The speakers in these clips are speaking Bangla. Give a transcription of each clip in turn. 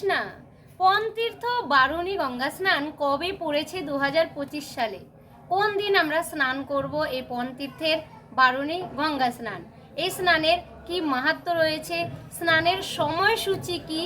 কৃষ্ণা পনতীর্থ বারুণী গঙ্গা স্নান কবে পড়েছে দু হাজার পঁচিশ সালে? কোন দিন আমরা স্নান করব এই পনতীর্থের বারুণী গঙ্গা স্নান? এই স্নানের কি মাহাত্ম রয়েছে? স্নানের সময়সূচি কি?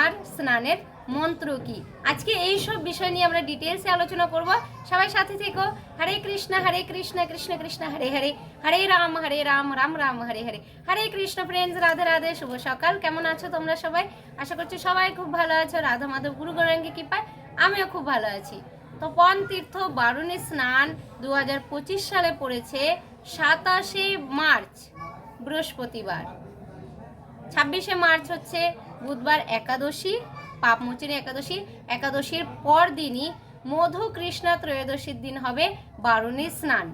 আর স্নানের মন্ত্র কি? আজকে এই সব বিষয় নিয়ে আমরা ডিটেলসে আলোচনা করব। সবাই সাথে থেকো। হরে কৃষ্ণ হরে কৃষ্ণ কৃষ্ণ কৃষ্ণ, হরে হরে। হরে রাম হরে রাম রাম রাম, হরে হরে। হরে কৃষ্ণ ফ্রেন্ডস রাধে রাধে, শুভ সকাল। কেমন আছো তোমরা সবাই? আশা করছি সবাই খুব ভালো আছো। রাধা মাধব, গুরু গৌরাঙ্গী কৃপায় আমিও খুব ভালো আছি। তো পন তীর্থ বারুণী স্নান দু হাজার পঁচিশ সালে পড়েছে সাতাশে মার্চ, বৃহস্পতিবার। ছাব্বিশে মার্চ হচ্ছে বুধবার একাদশী। পাপমোচনী একাদশী একাদশীর পর দিনই মধু কৃষ্ণা ত্রয়োদশীর দিন হবে বারুণী স্নান।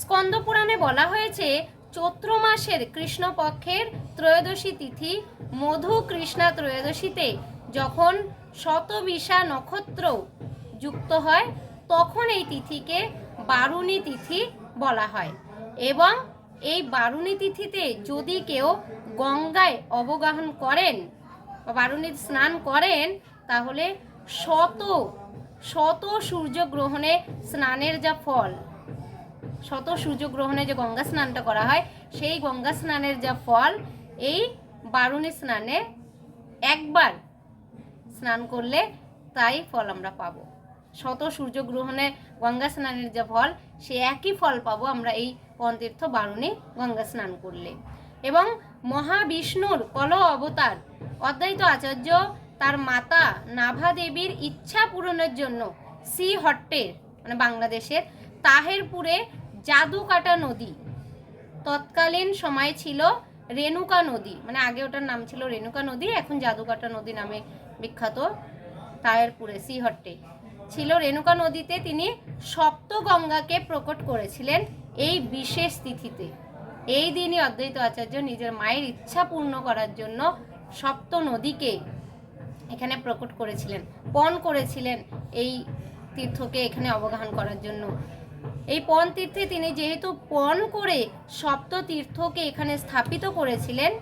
স্কন্দ পুরাণে বলা হয়েছে, চৈত্র মাসের কৃষ্ণপক্ষের ত্রয়োদশী তিথি মধু কৃষ্ণা ত্রয়োদশীতে যখন শতবিশা নক্ষত্র যুক্ত হয়, তখন এই তিথিকে বারুণী তিথি বলা হয় এবং এই বারুণী তিথিতে যদি কেউ গঙ্গায় অবগাহন করেন বারুণী স্নান করেন, তাহলে শত শত সূর্যগ্রহণে স্নানের যা ফল, শত সূর্যগ্রহণে যে গঙ্গা স্নানটা করা হয়, সেই গঙ্গা স্নানের যা ফল, এই বারুণী স্নানে একবার স্নান করলে তাই ফল আমরা পাবো। শত সূর্যগ্রহণে গঙ্গা স্নানের যে ফল, সে একই ফল পাবো আমরা এই পনতীর্থ বারুণী গঙ্গা স্নান করলে। এবং মহাবিষ্ণুর কল অবতার অদ্বৈত আচার্য তার মাতা নাভা দেবীর ইচ্ছা পূরণের জন্য সি হট্টের মানে বাংলাদেশের তাহেরপুরে জাদুকাটা নদী, তৎকালীন সময় ছিল রেণুকা নদী মানে আগে ওটার নাম ছিল রেণুকা নদী, এখন জাদুকাটা নদী নামে বিখ্যাত তাহেরপুরে সিহট্টে ছিল রেণুকা নদীতে তিনি সপ্তগঙ্গাকে প্রকট করেছিলেন এই বিশেষ তিথিতে। এই দিনই অদ্বৈত আচার্য নিজের মায়ের ইচ্ছা পূর্ণ করার জন্য সপ্ত নদীকে এখানে প্রকট করেছিলেন, পণ করেছিলেন এই তীর্থকে এখানে অবগাহন করার জন্য। এই পণ তীর্থে তিনি যেহেতু পণ করে সপ্ত তীর্থকে এখানে স্থাপিত করেছিলেন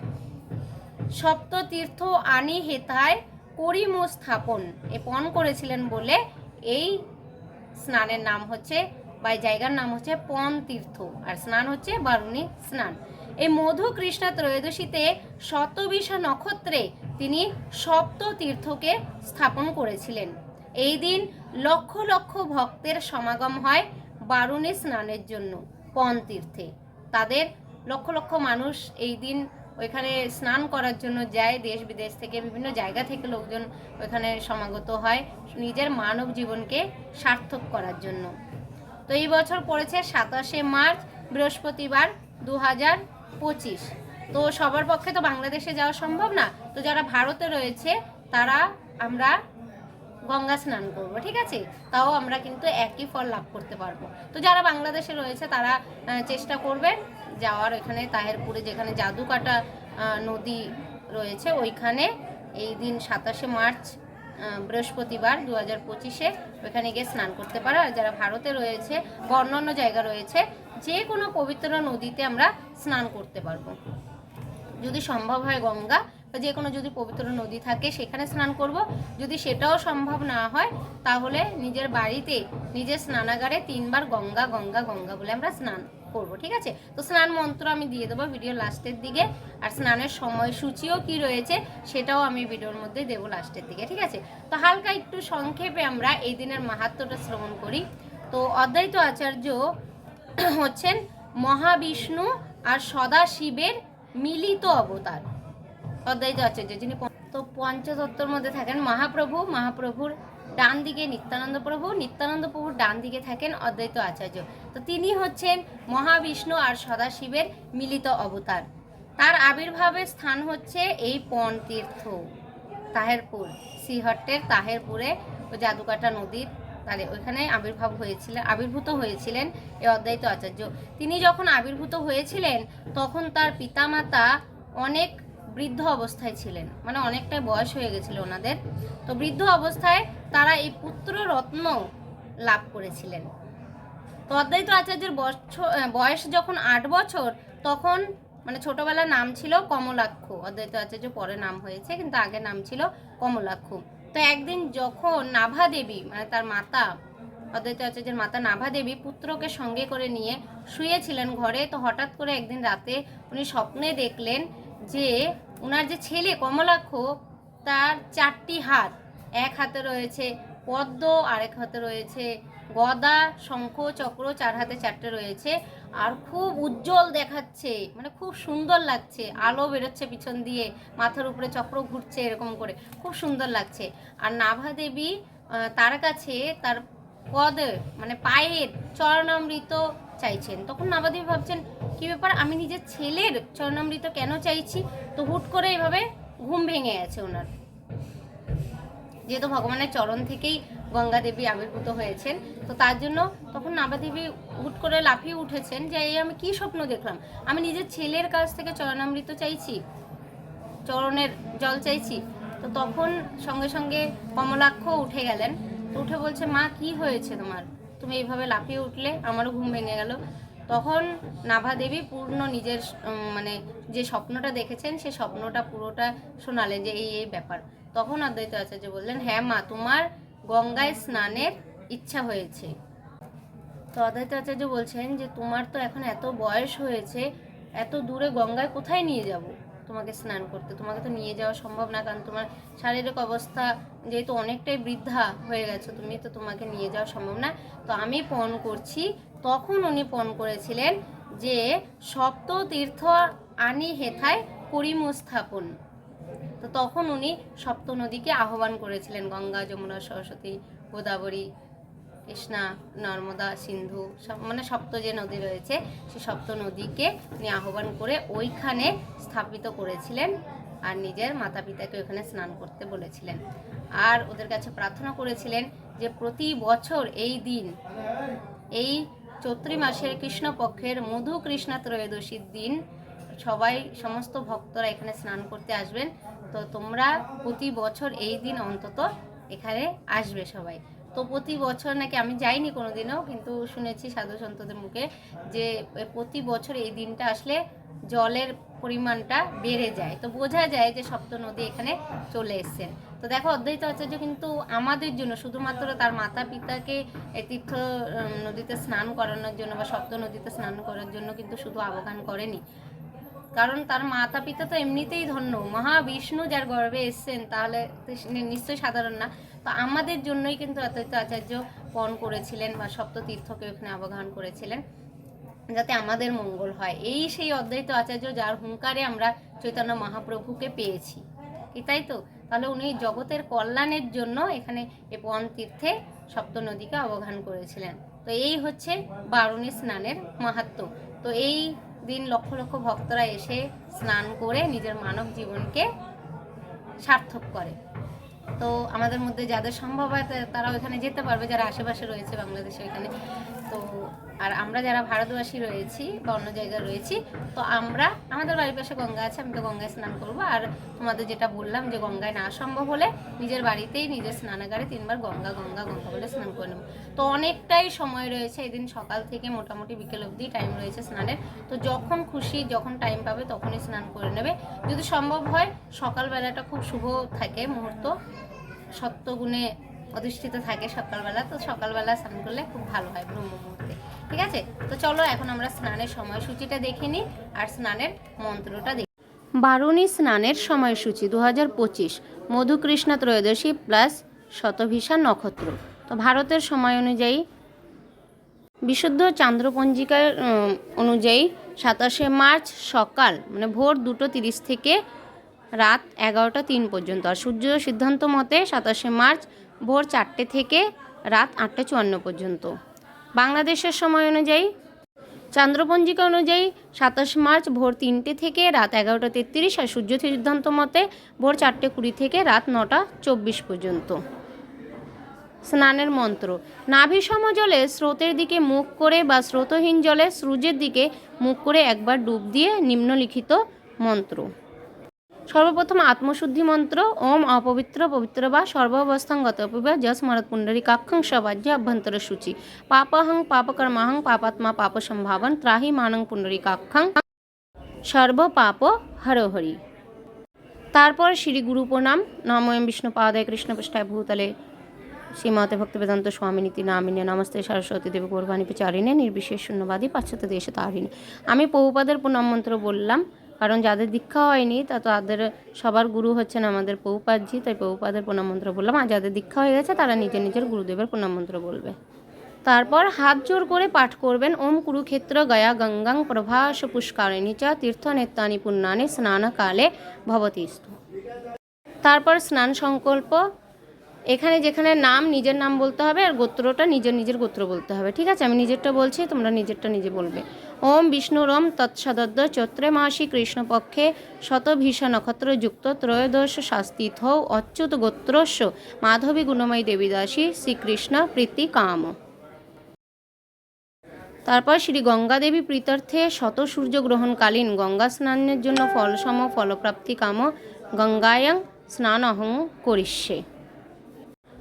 সপ্ত তীর্থ আনি হেতায় করিম স্থাপন। এ পণ করেছিলেন বলে এই স্নানের নাম হচ্ছে, বা জায়গার নাম হচ্ছে পণ তীর্থ। আর স্নান হচ্ছে বারুণী স্নান। এই মধু কৃষ্ণা ত্রয়োদশীতে শতবিশা নক্ষত্রে তিনি সপ্ত তীর্থকে স্থাপন করেছিলেন। এই দিন লক্ষ লক্ষ ভক্তের সমাগম হয় বারুণী স্নানের জন্য পণ তীর্থে। তাদের লক্ষ লক্ষ মানুষ এই দিন ওইখানে স্নান করার জন্য যায়, দেশ বিদেশ থেকে বিভিন্ন জায়গা থেকে লোকজন ওইখানে সমাগত হয় নিজের মানব জীবনকে সার্থক করার জন্য। তো এই বছর পড়েছে সাতাশে মার্চ, বৃহস্পতিবার দু হাজার পঁচিশ। তো সবার পক্ষে তো বাংলাদেশে যাওয়া সম্ভব না। তো যারা ভারতে রয়েছে, তারা আমরা গঙ্গা স্নান করব, ঠিক আছে? তাও আমরা কিন্তু একই ফল লাভ করতে পারব। তো যারা বাংলাদেশে রয়েছে, তারা চেষ্টা করবেন যাওয়ার ওইখানে তাহেরপুরে যেখানে জাদুকাটা নদী রয়েছে, ওইখানে এই দিন সাতাশে মার্চ বৃহস্পতিবার দু হাজার পঁচিশে ওইখানে গিয়ে স্নান করতে পারো। আর যারা ভারতে রয়েছে বা অন্যান্য জায়গা রয়েছে, যে কোনো পবিত্র নদীতে আমরা স্নান করতে পারব। যদি সম্ভব হয় গঙ্গা, বা যে কোনো যদি পবিত্র নদী থাকে, সেখানে স্নান করব। যদি সেটাও সম্ভব না হয়, তাহলে নিজের বাড়িতে নিজের স্নানাগারে তিনবার গঙ্গা গঙ্গা গঙ্গা বলে আমরা স্নান করব, ঠিক আছে? তো স্নান মন্ত্র আমি দিয়ে দেবো ভিডিও লাস্টের দিকে, আর স্নানের সময়সূচিও কি রয়েছে সেটাও আমি ভিডিওর মধ্যে দেবো লাস্টের দিকে, ঠিক আছে? তো হালকা একটু সংক্ষেপে আমরা এই দিনের মাহাত্ম্যটা শ্রবণ করি। তো অদ্বৈত আচার্য হচ্ছেন মহাবিষ্ণু আর সদা শিবের মিলিত অবতার। অদ্বৈত আচার্য যিনি তো পঞ্চতত্ত্বর মধ্যে থাকেন মহাপ্রভু, মহাপ্রভুর ডান দিকে নিত্যানন্দ প্রভু, নিত্যানন্দ প্রভুর ডান দিকে থাকেন অদ্বৈত আচার্য। তো তিনি হচ্ছেন মহাবিষ্ণু আর সদাশিবের মিলিত অবতার। তার আবির্ভাবের স্থান হচ্ছে এই পণ তীর্থ তাহেরপুর, শ্রীহট্টের তাহেরপুরে জাদুকাটা নদীর তাহলে ওইখানে আবির্ভাব হয়েছিলেন আবির্ভূত হয়েছিলেন এই অদ্বৈত আচার্য। তিনি যখন আবির্ভূত হয়েছিলেন, তখন তার পিতামাতা অনেক বৃদ্ধ অবস্থায় ছিলেন। মানে অনেকটাই বয়স হয়ে গেছিল ওনাদের। তো বৃদ্ধ অবস্থায় তারা এই পুত্র রত্ন লাভ করেছিলেন। তো অদ্বৈত আচার্যের বছর বয়স যখন আট বছর, তখন মানে ছোটবেলার নাম ছিল কমলাক্ষ। অদ্বৈত আচার্য পরে নাম হয়েছে, কিন্তু আগে নাম ছিল কমলাক্ষ। তো একদিন যখন নাভা দেবী মানে তার মাতা, অদ্বৈত আচার্যের মাতা নাভা দেবী পুত্রকে সঙ্গে করে নিয়ে শুয়েছিলেন ঘরে, তো হঠাৎ করে একদিন রাতে উনি স্বপ্নে দেখলেন যে ওনার যে ছেলে কমলাক্ষ, তার চারটি হাত এক হাতে রয়েছে পদ্ম, আরেক হাতে রয়েছে গদা, শঙ্খ, চক্র, চার হাতে চারটে রয়েছে। আর খুব উজ্জ্বল দেখাচ্ছে মানে খুব সুন্দর লাগছে। আলো বেরোচ্ছে পিছন দিয়ে, মাথার উপরে চক্র ঘুরছে এরকম করে। খুব সুন্দর লাগছে। আর নাভা দেবী তার কাছে তার পদে মানে পায়ের চরণামৃত চাইছেন। তখন নাবাদেবী ভাবছেন, কি ব্যাপার? আমি নিজের ছেলের চরণামৃত কেন চাইছি? তো হুট করে এভাবে ঘুম ভেঙে গেছে ওনার। যেহেতু ভগবানের চরণ থেকেই গঙ্গা দেবী আবির্ভূত হয়েছেন, তো তার জন্য তখন নাবাদেবী হুট করে লাফিয়ে উঠেছেন যে, এই আমি কি স্বপ্ন দেখলাম? আমি নিজের ছেলের কাছ থেকে চরণামৃত চাইছি, চরণের জল চাইছি। তো তখন সঙ্গে সঙ্গে কমলাক্ষ উঠে গেলেন। তো উঠে বলছে, মা, কি হয়েছে তোমার? তুমি এইভাবে লাফিয়ে উঠলে, আমারও ঘুম ভেঙে গেল। তখন নাভা দেবী পূর্ণ নিজের মানে যে স্বপ্নটা দেখেছেন, সে স্বপ্নটা পুরোটা শোনালেন যে, এই এই ব্যাপার। তখন অদ্বৈত আচার্য বললেন হ্যাঁ মা, তোমার গঙ্গায় স্নানের ইচ্ছা হয়েছে। তো অদ্বৈত আচার্য বলছেন যে, তোমার তো এখন এত বয়স হয়েছে, এত দূরে গঙ্গায় কোথায় নিয়ে যাব তোমাকে স্নান করতে? তোমাকে তো নিয়ে যাওয়া সম্ভব না, কারণ তোমার শারীরিক অবস্থা যেহেতু অনেকটাই বৃদ্ধা হয়ে গেছো, তুমি তো তোমাকে নিয়ে যাওয়া সম্ভব না। তো আমি পণ করছি, তখন উনি পণ করেছিলেন যে সপ্ত তীর্থ আনি হেথায় করিম স্থাপন। তো তখন উনি সপ্ত নদীকে আহ্বান করেছিলেন, গঙ্গা, যমুনা, সরস্বতী, গোদাবরী, কৃষ্ণা, নর্মদা, সিন্ধু মানে সপ্ত যে নদী রয়েছে, সে সপ্ত নদীকে উনি আহ্বান করে ওইখানে স্থাপিত করেছিলেন আর নিজের মাতা পিতাকে ওইখানে স্নান করতে বলেছিলেন। আর ওদের কাছে প্রার্থনা করেছিলেন যে প্রতি বছর এই দিন, এই চৈত্রী মাসের কৃষ্ণপক্ষের মধু কৃষ্ণা ত্রয়োদশীর দিন সবাই, সমস্ত ভক্তরা এখানে স্নান করতে আসবেন। তো তোমরা প্রতি বছর এই দিন অন্তত এখানে আসবে সবাই। তো প্রতি বছর নাকি আমি যাইনি কোনোদিনও, কিন্তু শুনেছি সাধু সন্তদের মুখে যে প্রতি বছর এই দিনটা আসলে জলের পরিমাণটা বেড়ে যায়। তো বোঝা যায় যে সপ্ত নদী এখানে চলে এসছেন। তো দেখো, অদ্বৈত আচার্য কিন্তু আমাদের জন্য শুধুমাত্র তার মাতা পিতাকে তীর্থ নদীতে স্নান করানোর জন্য বা সপ্ত নদীতে স্নান করার জন্য কিন্তু শুধু আবগান করেনি। কারণ তার মাতা পিতা তো এমনিতেই ধন্য। মহাবিষ্ণু যার গর্ভে এসছেন, তাহলে নিশ্চয়ই সাধারণ না। তো আমাদের জন্যই কিন্তু অদ্বৈত আচার্য পণ করেছিলেন বা সপ্ত তীর্থকে ওখানে আবগান করেছিলেন, যাতে আমাদের মঙ্গল হয়। এই সেই অদ্বৈত আচার্য যার হুঙ্কারে আমরা চৈতন্য মহাপ্রভুকে পেয়েছি। তাই তো? তাহলে উনি জগতের কল্যাণের জন্য এখানে এ পণ তীর্থে সপ্ত নদীকে অবগান করেছিলেন। তো এই হচ্ছে বারুণী স্নানের মাহাত্ম। তো এই দিন লক্ষ লক্ষ ভক্তরা এসে স্নান করে নিজের মানব জীবনকে সার্থক করে। তো আমাদের মধ্যে যাদের সম্ভব হয় তারা ওখানে যেতে পারবে, যারা আশেপাশে রয়েছে বাংলাদেশে ওইখানে। তো আর আমরা যারা ভারতবাসী রয়েছি বা অন্য জায়গায় রয়েছি, তো আমরা, আমাদের বাড়ির পাশে গঙ্গা আছে, আমি তো গঙ্গায় স্নান করব। আর তোমাদের যেটা বললাম যে গঙ্গায় না সম্ভব হলে নিজের বাড়িতেই নিজের স্নানাগারে তিনবার গঙ্গা গঙ্গা গঙ্গা বলে স্নান করে নেব। তো অনেকটাই সময় রয়েছে এদিন সকাল থেকে মোটামুটি বিকেল অবধি টাইম রয়েছে স্নানের। তো যখন খুশি, যখন টাইম পাবে তখনই স্নান করে নেবে। যদি সম্ভব হয়, সকালবেলাটা খুব শুভ থাকে মুহূর্ত। সত্যগুণে অধিষ্ঠিত থাকে সকালবেলা, তো সকালবেলা স্নান করলে খুব ভালো হয় ব্রহ্ম মুহূর্তে ঠিক আছে? তো চলো এখন আমরা স্নানের সময়সূচিটা দেখে নিই আর স্নানের মন্ত্রটা দেখি বারুণী স্নানের সময়সূচি দু হাজার পঁচিশ, মধুকৃষ্ণা ত্রয়োদশী প্লাস শতভিসা নক্ষত্র। তো ভারতের সময় অনুযায়ী, বিশুদ্ধ চান্দ্রপঞ্জিকার অনুযায়ী সাতাশে মার্চ সকাল মানে ভোর দুটো তিরিশ থেকে রাত এগারোটা তিন পর্যন্ত। আর সূর্য সিদ্ধান্ত মতে সাতাশে মার্চ ভোর চারটে থেকে রাত আটটা চুয়ান্ন পর্যন্ত। বাংলাদেশের সময় অনুযায়ী, চান্দ্রপঞ্জিকা অনুযায়ী সাতাশ মার্চ ভোর তিনটে থেকে রাত এগারোটা তেত্রিশ আর সূর্য সিদ্ধান্ত মতে ভোর চারটে কুড়ি থেকে রাত নটা চব্বিশ পর্যন্ত। স্নানের মন্ত্র নাভি সমজলে স্রোতের দিকে মুখ করে বা স্রোতহীন জলে সূর্যের দিকে মুখ করে একবার ডুব দিয়ে নিম্নলিখিত মন্ত্র। সর্বপ্রথম আত্মশুদ্ধি মন্ত্র, ওম অপবিত্র, পবিত্র বা সর্বাবস্থাঙ্গত অপিবা যশ মরত পুণ্ডরী কাক্ষং সবাজ্য অভ্যন্তর সূচি। পাপহং, পাপকর্মাহং, পাপাত্মা পাপ সম্ভাবন ত্রাহি, মানং পুণ্ডরী কাক্ষং। সর্ব পাপ হরহরি। তারপর শ্রী গুরু প্রণাম। নময়ম বিষ্ণু পাদায় কৃষ্ণ পৃষ্ঠায় ভূতলে। শ্রীমতে ভক্তিবেদান্ত স্বামী নীতি নামিনে নমস্তে সরস্বতী দেব গৌরবাণী বিচারিণে নির্বিশেষ শূন্যবাদী পাশ্চাত্য দেশে তারিণে। আমি পৌপাদের প্রণাম মন্ত্র বললাম। কারণ যাদের দীক্ষা হয়নি, তা তাদের সবার গুরু হচ্ছেন আমাদের পৌপাদজি তাই পৌপাদের প্রণাম মন্ত্র বললাম। আর যাদের দীক্ষা হয়ে গেছে, তারা নিজের নিজের গুরুদেবের প্রণাম মন্ত্র বলবে। তারপর হাত জোর করে পাঠ করবেন, ওম কুরুক্ষেত্র গয়া গঙ্গাং প্রভাস পুষ্কারিণী চ তীর্থ নেত্যানি পুণ্যানি স্নানকালে ভবতিস্তু তারপর স্নান সংকল্প, এখানে যেখানে নাম নিজের নাম বলতে হবে, আর গোত্রটা নিজের নিজের গোত্র বলতে হবে। ঠিক আছে? আমি নিজেরটা বলছি, তোমরা নিজেরটা নিজে বলবে। ওম বিষ্ণুরম তৎসদদ্দ চৈত্রে মাসি কৃষ্ণপক্ষে শতভীষা নক্ষত্র যুক্ত ত্রয়োদশ শাস্তিথ অচ্যুত গোত্রস্য মাধবী গুণময়ী দেবীদাসী শ্রীকৃষ্ণ প্রীতি কাম। তারপর শ্রী গঙ্গাদেবী প্রীতার্থে শত সূর্য গ্রহণকালীন গঙ্গা স্নানের জন্য ফলসম ফলপ্রাপ্তি কাম গঙ্গায়ং স্নান অহং করিষ্যে।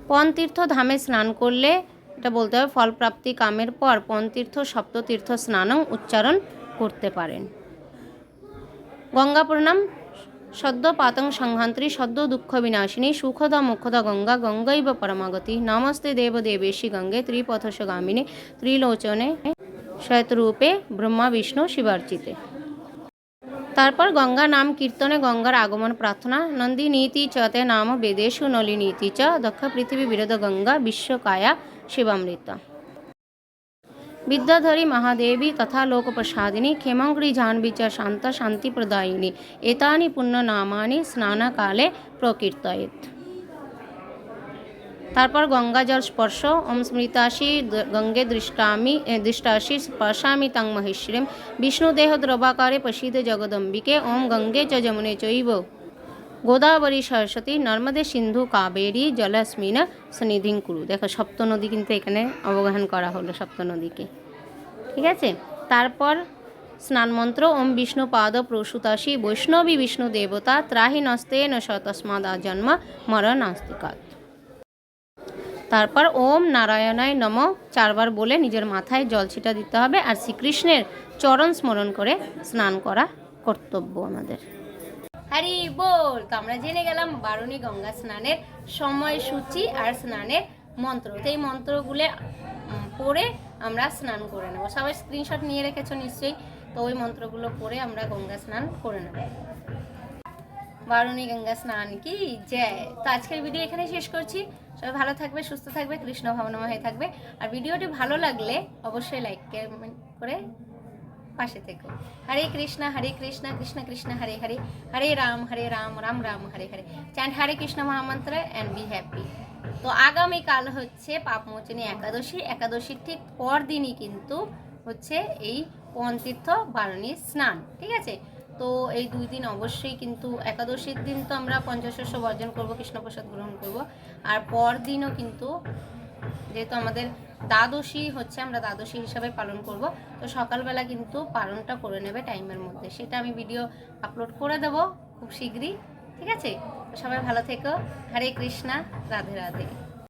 পনতীর্থ ধামে স্নান করলে এটা বলতে হবে, ফলপ্রাপ্তি কামের পর পনতীর্থ, সপ্ততীর্থ স্নানং উচ্চারণ করতে পারেন। গঙ্গা প্রণাম সদ্য পাতং সংহান্ত্রী সদ্য দুঃখ বিনাশিনী, সুখদা মুখদা গঙ্গা, গঙ্গৈব পরমাগতি, নমস্তে দেব দেবেশী গঙ্গে, ত্রিপথস গামিনী, ত্রিলোচনে শ্বেতরূপে ব্রহ্মা বিষ্ণু শিবার্চিতে। তারপর গঙ্গা নাম কীর্তনে গঙ্গার আগমন প্রার্থনা, নন্দী নীতি চতে নাম বেদেশু নলিনীতি চ, দক্ষ পৃথিবী বিরোধ গঙ্গা বিশ্বকায়া শিবামৃতা বিদ্যাধরী মহাদেবী তথা লোকপ্রসাদিনী ক্ষেমঙ্গ্রী জাহ্নবী চ শান্তা শান্তিপ্রদায়িনী এতানি পুণ্যনামানি স্নানকালে প্রকীর্তয়েত তারপর গঙ্গা জল স্পর্শ ওম স্মৃতাসি দ- গঙ্গে দৃষ্টামি এ, দৃষ্টাসি স্পর্শামি তং মহেশ্বরীম বিষ্ণুদেহ দ্রবাকারে পশিদ জগদম্বিকে ওম গঙ্গে চ যমুনে চৈব। গোদাবরী সরস্বতী, নর্মদে সিন্ধু, কাবেরী, জলাস্মিন সনিধিং কুরু দেখো সপ্ত নদী কিন্তু এখানে অবগাহন করা হলো সপ্ত নদীকে ঠিক আছে? তারপর স্নান মন্ত্র ওম বিষ্ণু পাদ প্রসূতাসী, বৈষ্ণবী বিষ্ণু দেবতা, ত্রাহি নস্তে ন তস্মাদ জন্ম, মরণাস্তিকাত। তারপর ওম নারায়ণায় নম, চারবার বলে নিজের মাথায় জল ছিটা দিতে হবে, আর শ্রীকৃষ্ণের চরণ স্মরণ করে স্নান করা কর্তব্য আমাদের। হরি বল। তো আমরা জেনে গেলাম বারুণী গঙ্গা স্নানের সময়সূচি আর স্নানের মন্ত্র। তো এই মন্ত্রগুলো পড়ে আমরা স্নান করে নেব। সবাই স্ক্রিনশট নিয়ে রেখেছো নিশ্চয়ই। তো ওই মন্ত্রগুলো পড়ে আমরা গঙ্গা স্নান করে নেব। বারুণী গঙ্গা স্নান কি? জয়। তো আজকের ভিডিও এখানে শেষ করছি। সবাই ভালো থাকবে, সুস্থ থাকবে কৃষ্ণ ভাবনাময় হয়ে থাকবে। আর ভিডিওটি ভালো লাগলে অবশ্যই লাইক করে পাশে থেকো। হরে কৃষ্ণ হরে কৃষ্ণ কৃষ্ণ কৃষ্ণ, হরে হরে। হরে রাম হরে রাম রাম রাম, হরে হরে। চ্যান্ড হরে কৃষ্ণ মহামন্ত্র অ্যান্ড বি হ্যাপি তো আগামীকাল হচ্ছে পাপমোচনী একাদশী। একাদশীর ঠিক পর দিনই কিন্তু হচ্ছে এই পনতীর্থ বারণী স্নান, ঠিক আছে? তো এই দুই দিন অবশ্যই কিন্তু একাদশীর দিন তো আমরা পঞ্চশস্য বর্জন করব, কৃষ্ণপ্রসাদ গ্রহণ করব। আর পর দিনও কিন্তু যেহেতু আমাদের দ্বাদশী হচ্ছে আমরা দ্বাদশী হিসাবে পালন করব। তো সকালবেলা কিন্তু পালনটা করে নেবে টাইমের মধ্যে। সেটা আমি ভিডিও আপলোড করে দেব খুব শীঘ্রই। ঠিক আছে? সবাই ভালো থেকো। হরে কৃষ্ণা, রাধে রাধে।